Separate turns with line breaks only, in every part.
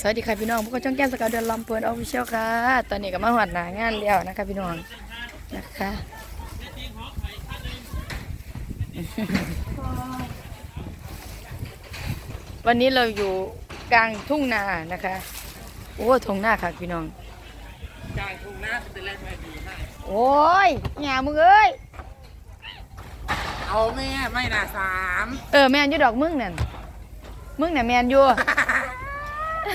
สวัสดีค่ะพี่น้องพวกเราช่องแก้มสกาวเดือนลำเพลินออฟฟิเชียลค่ะ ตอนนี้ก็มาหวัดหนางานแล้วนะคะพี่น้องนะคะวันนี้เราอยู่กลางทุ่งนานะคะ โอ้ทุ่งนาค่ะพี่น้อง
กลางทุ่งนาเป็นแรงไม่ดีให้
โอ้ยหยามึงเอ้ย
เอาแม่ไม่น่าสาม
เออแมนอยู่ดอกมึงนั่นมึงน่ะแมนอยู่
ไม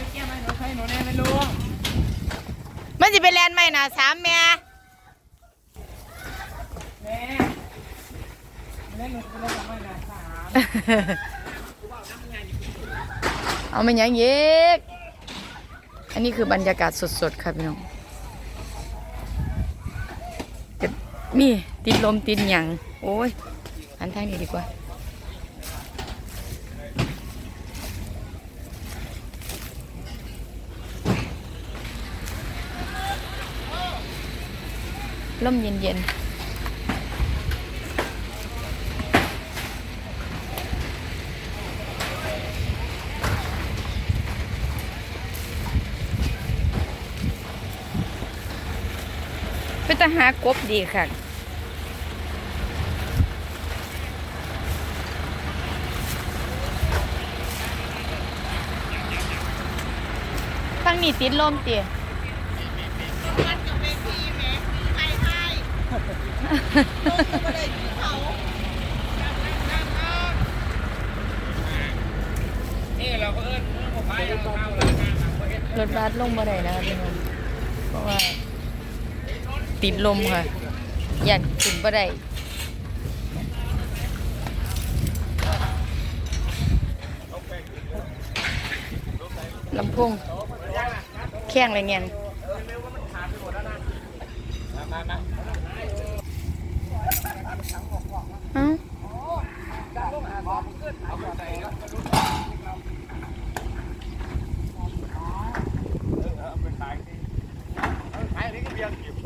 ่แก้ไม่หนูใครหนูแน่ไม่รู้
มันจะเป็นแลนด์ใหม่นะสามแม่
แม่แม่หนูเป็นแรงไม่น่าสาม
เอามาอย่างเย็กอันนี้คือบรรยากาศสดๆค่ะพี่น้องแต่ติดลมติดหยังโอ้ย อันทางนี้ดีกว่าลมเย็นๆเป็น ตั้งนี้ติดลมเตี๋ย
นี่เราก็เอิ้นผมไปเอาเข้าแล้วงานหนักประเทศ
รถบัสลงบ่ได้นะครับพี่น้องเพราะว่า ติดลมค่ะยันขึ้นบ่ได้ลำโพง แข้งอะไรเงี้ยเอ้า
ขายนี่ก็เบียร์กิบ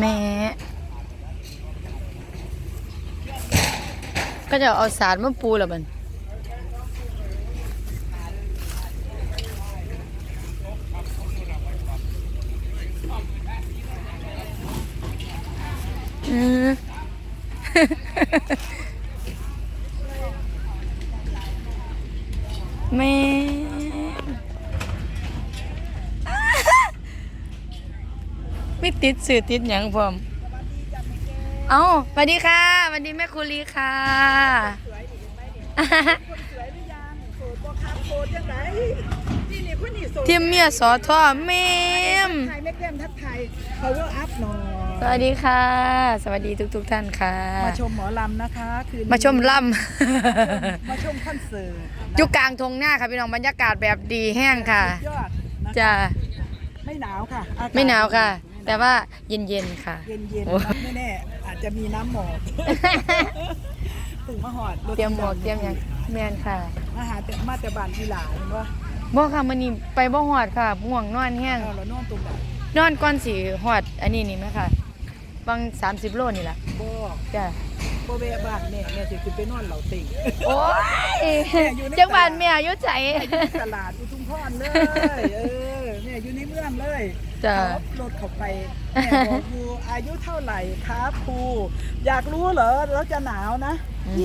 แม่ก็จะเอาสารมาปูแล้วมันอืมแม่ ไม่ ติดสื่อติดหยังพร้อมเอาสวัสดีค่ะสวัสดีแม่คุรีค่ะ
สวยหรือยังโสดบ่ครับโสดจังไดนี่นี่คนนี้โสด
ทีมเมียสอทอเมม
ไทยแม่แก้มทักไทย power up หน่อ
ส
ย
วัสดีค่ะ สวัสดีทุกทุกๆท่านค่ะ
มาชมหมอลำนะคะ คืนนี้
มาชมล่
มาชมคอนเสิร์ตำ
อยู่กลางทงหน้าค่ะพี่น้องบรรยากาศแบบดีแห้งค่ะ
สุดยอดนะ
จะ
ไม่หนาวค่ะอากศ
ไม่หนาวค่ะ แต่ว่าเย็นๆค่ะ
เย็นเย็น
โอ้
ไม่แน่อาจจะมีน้ำหมอกถึงมาหอดรถ
เตรียมหมวกเตรียมหยังแมนค่ะ
มาหาแต่มาแต่บานทีหลาเห็นว่า
บ่ค่ะมันนี่ไปบ่หอดค่ะง่วงนอนแห้ง
เรานอนตรงไหน
นอนก่อนสิหอดอันนี้นี่ไหมค่ะบาง30 โลนี่แหละ
บ่
จ้ะ
บ่แวะบ้านแม่แม่สิขึ้นไปนอนเหล่าติ่ง
โอ้ยจังหวัดแม่อายุใจ
ตลาดอุทุมพรเลย เออเนี่ยอยู่ในเมืองเลย
จ้ะ
ขับรถเข้าไปแม่บอกครูอายุเท่าไหร่ครับครูอยากรู้เหรอแล้วจะหนาวนะ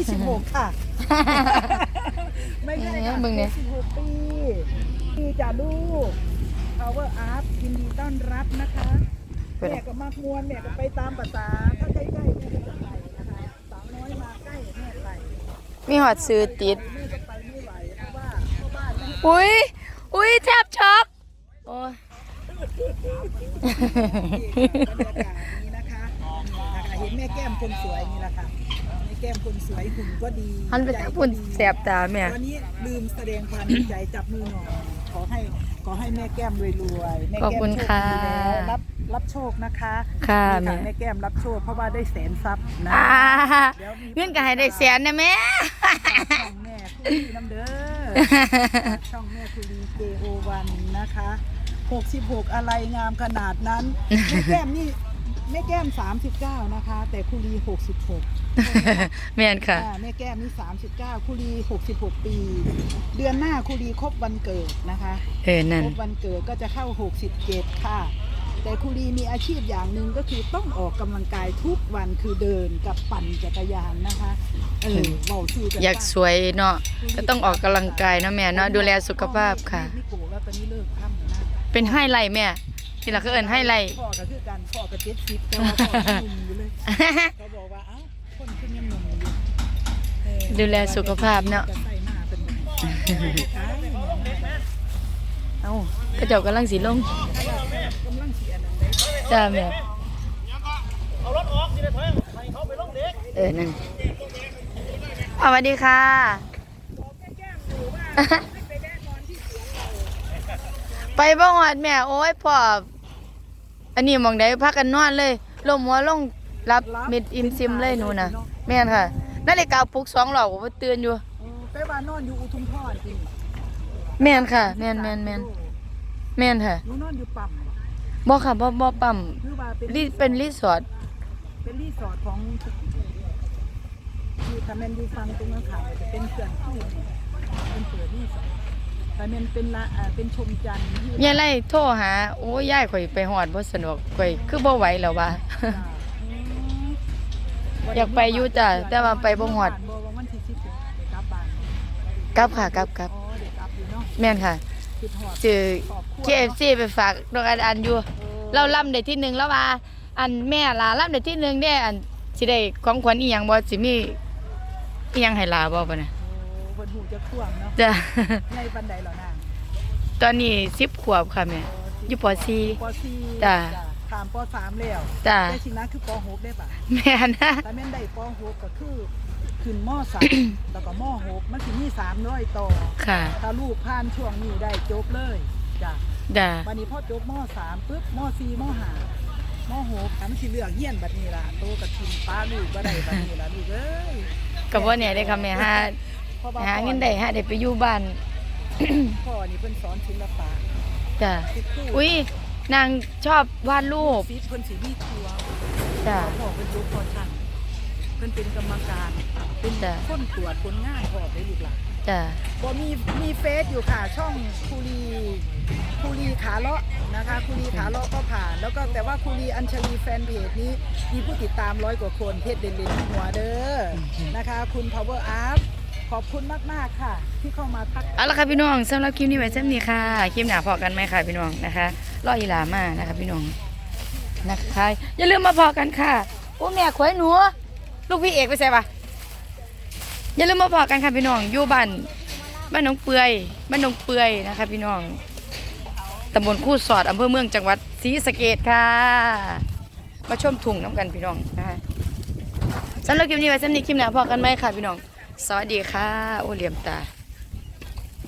26ค่ะ ไม่ใช่ค่ะ
มึงเนี่ย
26ปีปีจะลูก Power Up ยินดีต้อนรับนะคะ
เปิด
แม่ก็มากมวนแม่ก็ไปตามภาษาถ้าใกล้ๆแม่ก็จะไปนะคะสาวน้อยมาใกล้แม่ไป
มีหอดซื้อติด
แม่ก็ไปไม่ไหวเพราะว่าพ่อบ้านไม่ให้
อุ้ย อุ้ยแทบช็อก โอ้ย
บรรยากาศนี้นะคะนี่นะคะเห็นแม่แก้มคนสวยนี่แหละค่ะแม่แก้มคนสวยหุ่นก็ดี
หันไป
ใจ
ทาง
ก็
พุ่น
ดี
แสบตาแม่
วันนี้ลืมแสดงความดีใจจับมือหน่อยขอให้ขอให้แม่แก้มรวยๆแม่
ขอบ
แก้ม
คุณ
โชค
ค่ะ
ดีแล้วรับรับโชคนะคะ
ค่ะ
นี่
แม่
แม่แก้มรับโชคเพราะว่าได้แสนทรัพย์นะ
อ่า
เดี๋ยวมี
เงินก็ให้ได้แสนนะแม่
ช่องแม่คุรีน้ำเด้อ ช่องแม่คุรี JO1 นะคะ 66 อะไรงามขนาดนั้นแม่แก้มนี่แม่แก้ม 39 นะคะ แต่คุรี 66
แม่นค่ะ
อ่าแม่แก้มนี่39คุรี66 ปี เดือนหน้าคุรีครบวันเกิดนะคะ
เออนั่น
ครบวันเกิดก็จะเข้า 67 ค่ะ แต่คุรีมีอาชีพอย่างหนึ่งก็คือต้องออกกำลังกายทุกวันคือเดินกับปั่นจักรยานนะคะ เออเบาชื่อกัน
อยากสวยเนาะก็ต้องออกกำลังกายเนาะแม่เนาะดูแลสุขภาพค่ะ
นี่โกแล้วตอนนี้เลิกทำแล้วนะ
เป็นไฮไลท์แม่นี่ล่ะคือเอิ้นไฮไลท์
พ่อก็คือกันพ่อก็เจ็ดสิบแต่ว่าพ่อยังหนุ่มอยู่เลย เขาบอกว่าเอ้าคนขึ้นยังหนุ่มอยู่เออ
ดูแลสุขภาพเนาะ
จะใส่หน้าเป็นแบบนี้
เอ้าก็เจ้ากำลังสิลง
กำลังเสียนั่นเลย
จ้าแม่
เอารถออกสิไปถอยให้เขาไปลงเด็ก
เออนั่นอะสวัสดีค่ะ ไปบ้างวัดแม่โอ้ยพ่ออันนี้หมองได้พักกันนอนเลยลมหัวลงรับเม็ดอิมซิมเลยหนูนะแม่นค่ะนาฬิกาปลุกสองหลอกว่าเตือนอยู่
เออไปว่านอนอยู่อุทุมพรจริง
แม่นค่ะ แม่นแม่นแม่นแม่นค่ะ
หนูนอนอยู่ปั๊มบ่
บ่ค่ะบ่บ่ปั๊ม
หรือว่าเป็น
รีเป็นรีสอร์ท
เป็นรีสอร์ทของคือถ้าแมนอยู่ฟังตรงนั้นค่ะจะเป็นเขื่อนที่เป็นเขื่อนรีสอร์ท แต่แมนเป็นละอ่าเป็นชมจันทร์ที่
ยายไล่โทรหา โอ้ยยายข่อยไปฮอดบ่สะดวกข่อยคือบ่ไหวแล้วว่าอยากไปอยู่จ้ะแต่ว่าไปบ่ฮอด
บ่ว่าวันที่สิบเอ็ดไปกลับบ้าน
กลับค่ะกลับกลับ
อ๋อเดี๋ยวกลับอยู่เนาะ
แม่นค่ะ
คิดฮอด
ซื้อ
ครอบครัว
KFC ไปฝากน้องอันอันอยู่เราล่ำได้ที่หนึ่งแล้วว่า อันแม่ลาล่ำได้ที่หนึ่งได้อันสิได้ของขวัญอีหยังบ่สิมีอีหยังให้ลาบ่ปะเนี่ย
โอ้เพิ่นหูจะท่วงเนาะ
จ้ะ
ในบันไดเหรอนาง
ตอนนี้10ขวบค่ะแม่ อยู่ป
ป .4
จ้ะ
ถามป .3 แล้ว
จ้ะ
แต่สินะคือป .6 ได้ปะ
แม่นะ
ถ้าแม่นได้ป .6 ก็คือขึ้นม .3 แล้วก็ม .6 มันสิมี300ต่อ
ค่ะ
ถ้าลูกผ่านช่วงนี้ได้จบเลยจ้ะ
จ้ะ
วันนี้พอจบม .3 ปุ๊บม .4 ม .5 ม .6 อันสิเลือกเฮียนบัดนี้ล่ะโตกับทิมป้าลูกบ่ได้บัดนี้ล่ะลูกเอ้ย
ก็บ่แน่ได้อค่ะแม่หา
เพราะว่า
หาเงินได้หาได้ไปอยู่บ้าน
พ่อนี่เพิ่นสอนศิลปะ
จ้ะ
คือครู
อุ้ยนางชอบวาดรูป
ซีเพิ่นสิมีครัว
จ้ะ
พ่อเพิ่นยกพอช่างเพิ่นเป็นกรรมการเป็น
จ้ะ
คนตรวจผลงานพ่อได้ลูกหลาน
จ้ะ
บ่มีมีเฟซอยู่ค่ะช่องคูรีคูรีขาเลาะนะคะคูรีขาเลาะก็ผ่าน แล้วก็แต่ว่าคูรีอัญชลีแฟนเพจนี้มีผู้ติดตามร้อยกว่าคนเพจเด่นๆหัวเด้อนะคะ คุณ Power Up ขอบคุณมากๆค่ะ ที่เข้ามาทัก
เอาละค่ะพี่น้องสำหรับคลิปนี้ไว้ซ้ำนี้ค่ะคลิปหนาพอกันไหมค่ะพี่น้องนะคะรออีหลามานะคะพี่น้องนะคะอย่าลืมมาพอกันค่ะโอ้แม่ขวยหนูลูกพี่เอกไปใส่ปะอย่าลืมมาพอกันค่ะพี่น้องอยู่บ้านบ้านหนองเปือยบ้านหนองเปือยนะคะพี่น้องตำบลคู่สอดอำเภอเมืองจังหวัดศรีสะเกดค่ะ มาชมทุ่งน้ำกันพี่น้องนะคะสำหรับคลิปนี้ไว้ซ้ำนี้คลิปหนาพอกันไหมค่ะพี่น้อง สวัสดีค่ะ โอเหลียมตา